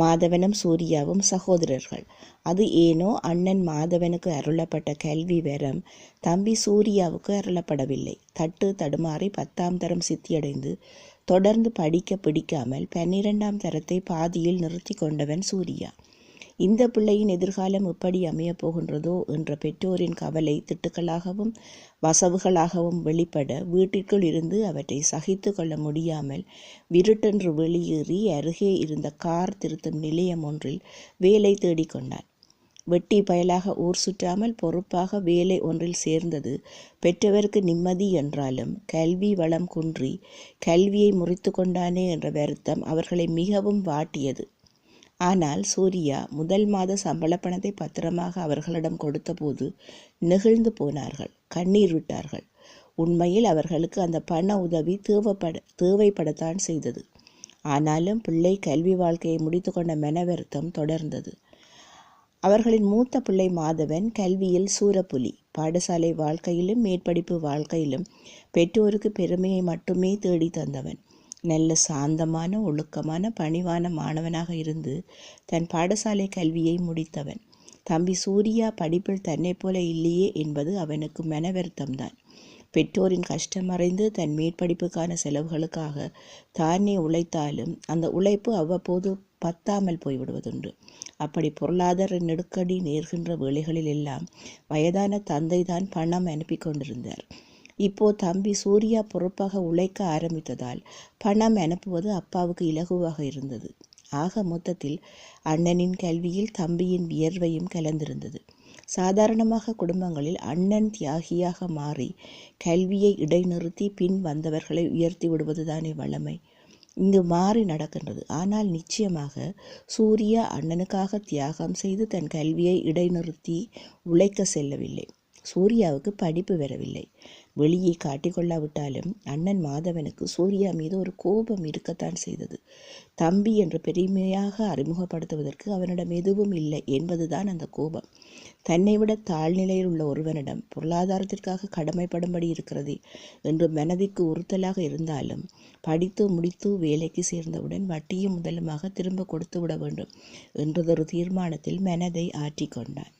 மாதவனும் சூர்யாவும் சகோதரர்கள். அது ஏனோ அண்ணன் மாதவனுக்கு அருளப்பட்ட கல்வி வரம் தம்பி சூர்யாவுக்கு அருளப்படவில்லை. தட்டு தடுமாறி பத்தாம் தரம் சித்தியடைந்து தொடர்ந்து படிக்க பிடிக்காமல் பன்னிரெண்டாம் தரத்தை பாதியில் நிறுத்தி கொண்டவன் சூர்யா. இந்த பிள்ளையின் எதிர்காலம் எப்படி அமையப் போகின்றதோ என்ற பெற்றோரின் கவலை திட்டுக்களாகவும் வசவுகளாகவும் வெளிப்பட வீட்டிற்குள் இருந்து அவற்றை சகித்து கொள்ள முடியாமல் விருட்டென்று வெளியேறி அருகே இருந்த கார் திருத்தும் நிலையம் ஒன்றில் வேலை தேடிக்கொண்டான் வெட்டி பயலாக ஊர் சுற்றாமல் பொறுப்பாக வேலை ஒன்றில் சேர்ந்தது பெற்றவருக்கு நிம்மதி என்றாலும் கல்வி வளம் குன்றி கல்வியை முறித்து கொண்டானே என்ற வருத்தம் அவர்களை மிகவும் வாட்டியது. ஆனால் சூர்யா முதல் மாத சம்பள பணத்தை பத்திரமாக அவர்களிடம் கொடுத்தபோது நெகிழ்ந்து போனார்கள் கண்ணீர் விட்டார்கள். உண்மையில் அவர்களுக்கு அந்த பண உதவி தேவைப்பட தேவைப்படத்தான் செய்தது. ஆனாலும் பிள்ளை கல்வி வாழ்க்கையை முடித்து கொண்ட தொடர்ந்தது. அவர்களின் மூத்த பிள்ளை மாதவன் கல்வியில் சூரப்புலி பாடசாலை வாழ்க்கையிலும் மேற்படிப்பு வாழ்க்கையிலும் பெற்றோருக்கு பெருமையை மட்டுமே தேடி தந்தவன். நல்ல சாந்தமான ஒழுக்கமான பணிவான மாணவனாக இருந்து தன் பாடசாலை கல்வியை முடித்தவன். தம்பி சூர்யா படிப்பில் தன்னை போல இல்லையே என்பது அவனுக்கு மன வருத்தம்தான் பெற்றோரின் கஷ்டம் அறிந்து தன் மேற்படிப்புக்கான செலவுகளுக்காக தானே உழைத்தாலும் அந்த உழைப்பு அவ்வப்போது பத்தாமல் போய்விடுவதுண்டு. அப்படி பொருளாதார நெருக்கடி நேர்கின்ற வேளைகளில் எல்லாம் வயதான தந்தை தான் பணம் அனுப்பி கொண்டிருந்தார். இப்போ தம்பி சூர்யா பொறுப்பாக உழைக்க ஆரம்பித்ததால் பணம் அனுப்புவது அப்பாவுக்கு இலகுவாக இருந்தது. ஆக மொத்தத்தில் அண்ணனின் கல்வியில் தம்பியின் வியர்வையும் கலந்திருந்தது. சாதாரணமாக குடும்பங்களில் அண்ணன் தியாகியாக மாறி கல்வியை இடைநிறுத்தி பின் வந்தவர்களை உயர்த்தி விடுவதுதானே வளமை இங்கு மாறி நடக்கின்றது. ஆனால் நிச்சயமாக சூர்யா அண்ணனுக்காக தியாகம் செய்து தன் கல்வியை இடைநிறுத்தி உழைக்க செல்லவில்லை. சூர்யாவுக்கு படிப்பு வரவில்லை. வெளியே காட்டிக்கொள்ளாவிட்டாலும் அண்ணன் மாதவனுக்கு சூர்யா மீது ஒரு கோபம் இருக்கத்தான் செய்தது. தம்பி என்று பெருமையாக அறிமுகப்படுத்துவதற்கு அவனிடம் எதுவும் இல்லை என்பதுதான் அந்த கோபம். தன்னை விட தாழ்நிலையில் உள்ள ஒருவனிடம் பொருளாதாரத்திற்காக கடமைப்படும்படி இருக்கிறது என்று மனதிற்கு உறுத்தலாக இருந்தாலும் படித்து முடித்து வேலைக்கு சேர்ந்தவுடன் வட்டியும் முதலுமாக திரும்ப கொடுத்து விட வேண்டும் என்றதொரு தீர்மானத்தில் மனதை ஆற்றிக்கொண்டான்.